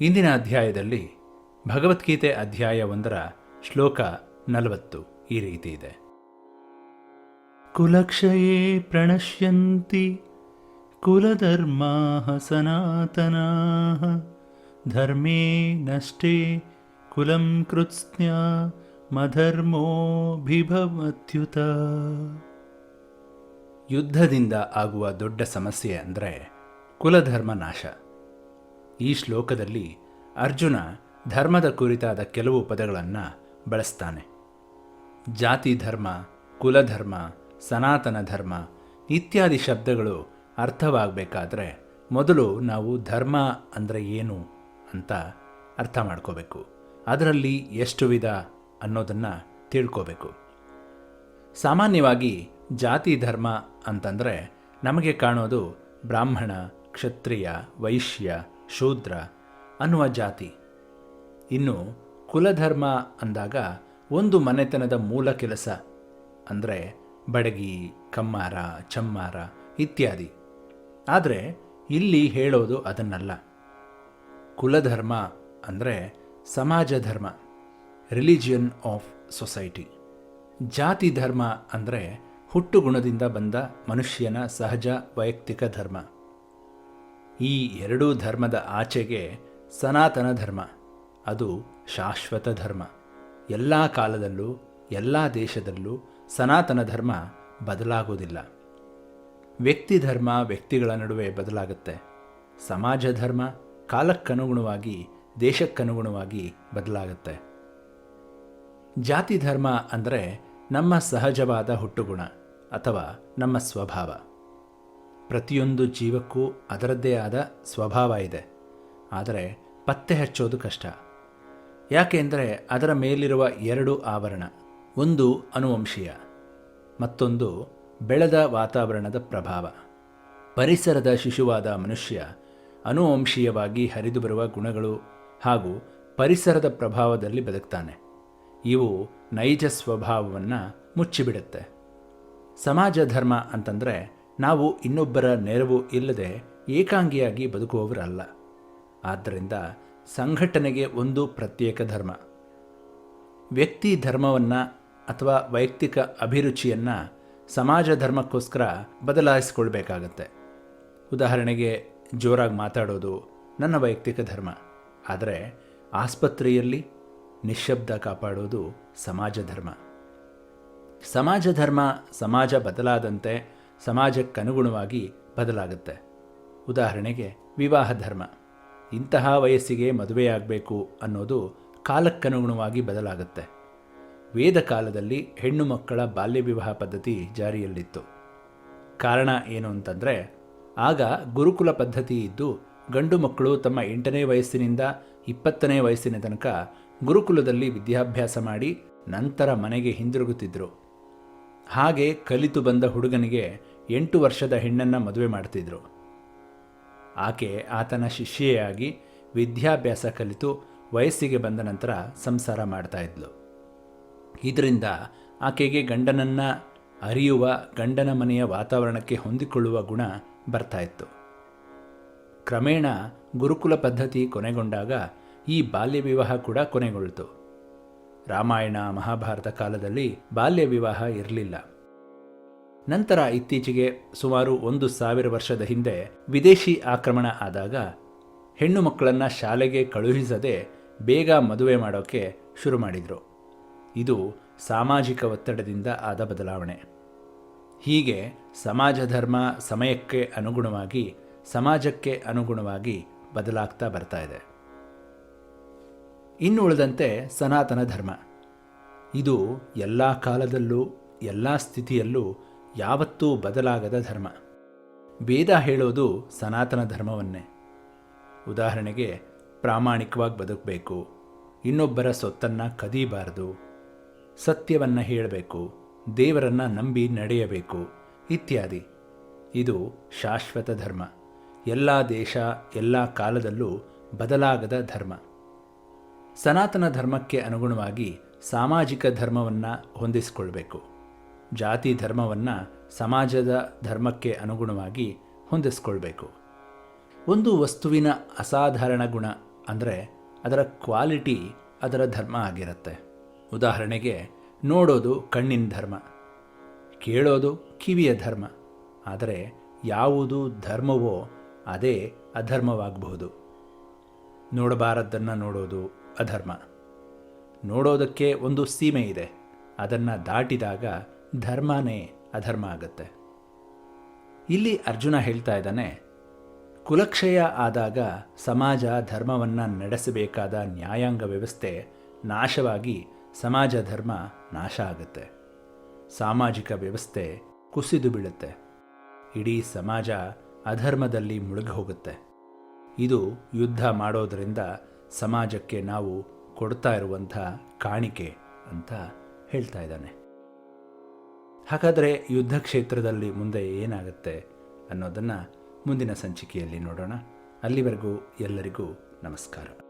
ಇಂದಿನ ಅಧ್ಯಾಯದಲ್ಲಿ ಭಗವದ್ಗೀತೆ ಅಧ್ಯಾಯ ಒಂದರ ಶ್ಲೋಕ ನಲವತ್ತು ಈ ರೀತಿ ಇದೆ. ಕುಲಕ್ಷಯೇ ಪ್ರಣಶ್ಯಂತಿ ಕುಲಧರ್ಮಾ ಸನಾತನಾ ಧರ್ಮೇ ನಷ್ಟೇ ಕುಲಂ ಕೃತ್ಸ್ನ್ಯ ಮಧರ್ಮೋಭಿಭವತ್ಯುತ. ಯುದ್ಧದಿಂದ ಆಗುವ ದೊಡ್ಡ ಸಮಸ್ಯೆ ಅಂದರೆ ಕುಲಧರ್ಮ ನಾಶ. ಈ ಶ್ಲೋಕದಲ್ಲಿ ಅರ್ಜುನ ಧರ್ಮದ ಕುರಿತಾದ ಕೆಲವು ಪದಗಳನ್ನು ಬಳಸ್ತಾನೆ. ಜಾತಿ ಧರ್ಮ ಕುಲಧರ್ಮ ಸನಾತನ ಧರ್ಮ ಇತ್ಯಾದಿ ಶಬ್ದಗಳು ಅರ್ಥವಾಗಬೇಕಾದ್ರೆ ಮೊದಲು ನಾವು ಧರ್ಮ ಅಂದರೆ ಏನು ಅಂತ ಅರ್ಥ ಮಾಡ್ಕೋಬೇಕು. ಅದರಲ್ಲಿ ಎಷ್ಟು ವಿಧ ಅನ್ನೋದನ್ನು ತಿಳ್ಕೋಬೇಕು. ಸಾಮಾನ್ಯವಾಗಿ ಜಾತಿ ಧರ್ಮ ಅಂತಂದರೆ ನಮಗೆ ಕಾಣೋದು ಬ್ರಾಹ್ಮಣ, ಕ್ಷತ್ರಿಯ, ವೈಶ್ಯ ಶೂದ್ರ ಅನ್ನುವ ಜಾತಿ. ಇನ್ನು ಕುಲಧರ್ಮ ಅಂದಾಗ ಒಂದು ಮನೆತನದ ಮೂಲ ಕೆಲಸ ಅಂದರೆ ಬಡಗಿ, ಕಮ್ಮಾರ, ಚಮ್ಮಾರ ಇತ್ಯಾದಿ. ಆದರೆ ಇಲ್ಲಿ ಹೇಳೋದು ಅದನ್ನಲ್ಲ. ಕುಲಧರ್ಮ ಅಂದರೆ ಸಮಾಜ ಧರ್ಮ, ರಿಲಿಜಿಯನ್ ಆಫ್ ಸೊಸೈಟಿ. ಜಾತಿ ಧರ್ಮ ಅಂದರೆ ಹುಟ್ಟುಗುಣದಿಂದ ಬಂದ ಮನುಷ್ಯನ ಸಹಜ ವೈಯಕ್ತಿಕ ಧರ್ಮ. ಈ ಎರಡೂ ಧರ್ಮದ ಆಚೆಗೆ ಸನಾತನ ಧರ್ಮ, ಅದು ಶಾಶ್ವತ ಧರ್ಮ. ಎಲ್ಲ ಕಾಲದಲ್ಲೂ, ಎಲ್ಲ ದೇಶದಲ್ಲೂ ಸನಾತನ ಧರ್ಮ ಬದಲಾಗುವುದಿಲ್ಲ. ವ್ಯಕ್ತಿ ಧರ್ಮ ವ್ಯಕ್ತಿಗಳ ನಡುವೆ ಬದಲಾಗುತ್ತೆ. ಸಮಾಜ ಧರ್ಮ ಕಾಲಕ್ಕನುಗುಣವಾಗಿ, ದೇಶಕ್ಕನುಗುಣವಾಗಿ ಬದಲಾಗುತ್ತೆ. ಜಾತಿ ಧರ್ಮ ಅಂದರೆ ನಮ್ಮ ಸಹಜವಾದ ಹುಟ್ಟುಗುಣ ಅಥವಾ ನಮ್ಮ ಸ್ವಭಾವ. ಪ್ರತಿಯೊಂದು ಜೀವಕ್ಕೂ ಅದರದ್ದೇ ಆದ ಸ್ವಭಾವ ಇದೆ. ಆದರೆ ಪತ್ತೆ ಹಚ್ಚೋದು ಕಷ್ಟ. ಯಾಕೆಂದರೆ ಅದರ ಮೇಲಿರುವ ಎರಡು ಆವರಣ, ಒಂದು ಅನುವಂಶೀಯ, ಮತ್ತೊಂದು ಬೆಳೆದ ವಾತಾವರಣದ ಪ್ರಭಾವ. ಪರಿಸರದ ಶಿಶುವಾದ ಮನುಷ್ಯ ಅನುವಂಶೀಯವಾಗಿ ಹರಿದು ಬರುವ ಗುಣಗಳು ಹಾಗೂ ಪರಿಸರದ ಪ್ರಭಾವದಲ್ಲಿ ಬದುಕ್ತಾನೆ. ಇವು ನೈಜ ಸ್ವಭಾವವನ್ನು ಮುಚ್ಚಿಬಿಡುತ್ತೆ. ಸಮಾಜ ಧರ್ಮ ಅಂತಂದರೆ ನಾವು ಇನ್ನೊಬ್ಬರ ನೆರವು ಇಲ್ಲದೆ ಏಕಾಂಗಿಯಾಗಿ ಬದುಕುವವರಲ್ಲ. ಆದ್ದರಿಂದ ಸಂಘಟನೆಗೆ ಒಂದು ಪ್ರತ್ಯೇಕ ಧರ್ಮ. ವ್ಯಕ್ತಿ ಧರ್ಮವನ್ನು ಅಥವಾ ವೈಯಕ್ತಿಕ ಅಭಿರುಚಿಯನ್ನು ಸಮಾಜ ಧರ್ಮಕ್ಕೋಸ್ಕರ ಬದಲಾಯಿಸಿಕೊಳ್ಬೇಕಾಗತ್ತೆ. ಉದಾಹರಣೆಗೆ, ಜೋರಾಗಿ ಮಾತಾಡೋದು ನನ್ನ ವೈಯಕ್ತಿಕ ಧರ್ಮ. ಆದರೆ ಆಸ್ಪತ್ರೆಯಲ್ಲಿ ನಿಶ್ಶಬ್ದ ಕಾಪಾಡೋದು ಸಮಾಜ ಧರ್ಮ. ಸಮಾಜ ಧರ್ಮ ಸಮಾಜ ಬದಲಾದಂತೆ ಸಮಾಜಕ್ಕನುಗುಣವಾಗಿ ಬದಲಾಗುತ್ತೆ. ಉದಾಹರಣೆಗೆ ವಿವಾಹ ಧರ್ಮ. ಇಂತಹ ವಯಸ್ಸಿಗೆ ಮದುವೆಯಾಗಬೇಕು ಅನ್ನೋದು ಕಾಲಕ್ಕನುಗುಣವಾಗಿ ಬದಲಾಗುತ್ತೆ. ವೇದ ಕಾಲದಲ್ಲಿ ಹೆಣ್ಣು ಮಕ್ಕಳ ಬಾಲ್ಯ ವಿವಾಹ ಪದ್ಧತಿ ಜಾರಿಯಲ್ಲಿತ್ತು. ಕಾರಣ ಏನು ಅಂತಂದರೆ, ಆಗ ಗುರುಕುಲ ಪದ್ಧತಿ ಇದ್ದು ಗಂಡು ಮಕ್ಕಳು ತಮ್ಮ ಎಂಟನೇ ವಯಸ್ಸಿನಿಂದ ಇಪ್ಪತ್ತನೇ ವಯಸ್ಸಿನ ತನಕ ಗುರುಕುಲದಲ್ಲಿ ವಿದ್ಯಾಭ್ಯಾಸ ಮಾಡಿ ನಂತರ ಮನೆಗೆ ಹಿಂದಿರುಗುತ್ತಿದ್ದರು ಹಾಗೆ ಕಲಿತು ಬಂದ ಹುಡುಗನಿಗೆ ಎಂಟು ವರ್ಷದ ಹೆಣ್ಣನ್ನು ಮದುವೆ ಮಾಡ್ತಿದ್ರು. ಆಕೆ ಆತನ ಶಿಷ್ಯೆಯಾಗಿ ವಿದ್ಯಾಭ್ಯಾಸ ಕಲಿತು ವಯಸ್ಸಿಗೆ ಬಂದ ನಂತರ ಸಂಸಾರ ಮಾಡ್ತಾ ಇದ್ಲು. ಇದರಿಂದ ಆಕೆಗೆ ಗಂಡನನ್ನು ಅರಿಯುವ ಗಂಡನ ಮನೆಯ ವಾತಾವರಣಕ್ಕೆ ಹೊಂದಿಕೊಳ್ಳುವ ಗುಣ ಬರ್ತಾ ಇತ್ತು. ಕ್ರಮೇಣ ಗುರುಕುಲ ಪದ್ಧತಿ ಕೊನೆಗೊಂಡಾಗ ಈ ಬಾಲ್ಯ ವಿವಾಹ ಕೂಡ ಕೊನೆಗೊಳ್ತು. ರಾಮಾಯಣ, ಮಹಾಭಾರತ ಕಾಲದಲ್ಲಿ ಬಾಲ್ಯ ವಿವಾಹ ಇರಲಿಲ್ಲ. ನಂತರ ಇತ್ತೀಚೆಗೆ ಸುಮಾರು ಒಂದು ಸಾವಿರ ವರ್ಷದ ಹಿಂದೆ ವಿದೇಶಿ ಆಕ್ರಮಣ ಆದಾಗ ಹೆಣ್ಣು ಮಕ್ಕಳನ್ನು ಶಾಲೆಗೆ ಕಳುಹಿಸದೆ ಬೇಗ ಮದುವೆ ಮಾಡೋಕ್ಕೆ ಶುರು ಮಾಡಿದರು. ಇದು ಸಾಮಾಜಿಕ ಒತ್ತಡದಿಂದ ಆದ ಬದಲಾವಣೆ. ಹೀಗೆ ಸಮಾಜ ಧರ್ಮ ಸಮಯಕ್ಕೆ ಅನುಗುಣವಾಗಿ, ಸಮಾಜಕ್ಕೆ ಅನುಗುಣವಾಗಿ ಬದಲಾಗ್ತಾ ಬರ್ತಾ ಇದೆ. ಇನ್ನು ಉಳಿದಂತೆ ಸನಾತನ ಧರ್ಮ. ಇದು ಎಲ್ಲ ಕಾಲದಲ್ಲೂ, ಎಲ್ಲ ಸ್ಥಿತಿಯಲ್ಲೂ ಯಾವತ್ತೂ ಬದಲಾಗದ ಧರ್ಮ. ಭೇದ ಹೇಳೋದು ಸನಾತನ ಧರ್ಮವನ್ನೇ. ಉದಾಹರಣೆಗೆ, ಪ್ರಾಮಾಣಿಕವಾಗಿ ಬದುಕಬೇಕು, ಇನ್ನೊಬ್ಬರ ಸೊತ್ತನ್ನು ಕದೀಬಾರದು, ಸತ್ಯವನ್ನು ಹೇಳಬೇಕು, ದೇವರನ್ನು ನಂಬಿ ನಡೆಯಬೇಕು, ಇತ್ಯಾದಿ. ಇದು ಶಾಶ್ವತ ಧರ್ಮ. ಎಲ್ಲ ದೇಶ, ಎಲ್ಲ ಕಾಲದಲ್ಲೂ ಬದಲಾಗದ ಧರ್ಮ. ಸನಾತನ ಧರ್ಮಕ್ಕೆ ಅನುಗುಣವಾಗಿ ಸಾಮಾಜಿಕ ಧರ್ಮವನ್ನು ಹೊಂದಿಸಿಕೊಳ್ಬೇಕು. ಜಾತಿ ಧರ್ಮವನ್ನು ಸಮಾಜದ ಧರ್ಮಕ್ಕೆ ಅನುಗುಣವಾಗಿ ಹೊಂದಿಸ್ಕೊಳ್ಬೇಕು. ಒಂದು ವಸ್ತುವಿನ ಅಸಾಧಾರಣ ಗುಣ ಅಂದರೆ ಅದರ ಕ್ವಾಲಿಟಿ ಅದರ ಧರ್ಮ ಆಗಿರುತ್ತೆ. ಉದಾಹರಣೆಗೆ ನೋಡೋದು ಕಣ್ಣಿನ ಧರ್ಮ, ಕೇಳೋದು ಕಿವಿಯ ಧರ್ಮ, ಆದರೆ ಯಾವುದು ಧರ್ಮವೋ ಅದೇ ಅಧರ್ಮವಾಗಬಹುದು. ನೋಡಬಾರದ್ದನ್ನು ನೋಡೋದು ಅಧರ್ಮ. ನೋಡೋದಕ್ಕೆ ಒಂದು ಸೀಮೆ ಇದೆ. ಅದನ್ನು ದಾಟಿದಾಗ ಧರ್ಮನೇ ಅಧರ್ಮ ಆಗತ್ತೆ. ಇಲ್ಲಿ ಅರ್ಜುನ ಹೇಳ್ತಾ ಇದ್ದಾನೆ, ಕುಲಕ್ಷಯ ಆದಾಗ ಸಮಾಜ ಧರ್ಮವನ್ನು ನಡೆಸಬೇಕಾದ ನ್ಯಾಯಾಂಗ ವ್ಯವಸ್ಥೆ ನಾಶವಾಗಿ ಸಮಾಜ ಧರ್ಮ ನಾಶ ಆಗುತ್ತೆ. ಸಾಮಾಜಿಕ ವ್ಯವಸ್ಥೆ ಕುಸಿದು ಬೀಳುತ್ತೆ. ಇಡೀ ಸಮಾಜ ಅಧರ್ಮದಲ್ಲಿ ಮುಳುಗಿ ಹೋಗುತ್ತೆ ಇದು ಯುದ್ಧ ಮಾಡೋದರಿಂದ ಸಮಾಜಕ್ಕೆ ನಾವು ಕೊಡ್ತಾ ಇರುವಂಥ ಕಾಣಿಕೆ ಅಂತ ಹೇಳ್ತಾ ಇದ್ದಾನೆ. ಹಾಗಾದರೆ ಯುದ್ಧ ಕ್ಷೇತ್ರದಲ್ಲಿ ಮುಂದೆ ಏನಾಗುತ್ತೆ ಅನ್ನೋದನ್ನು ಮುಂದಿನ ಸಂಚಿಕೆಯಲ್ಲಿ ನೋಡೋಣ. ಅಲ್ಲಿವರೆಗೂ ಎಲ್ಲರಿಗೂ ನಮಸ್ಕಾರ.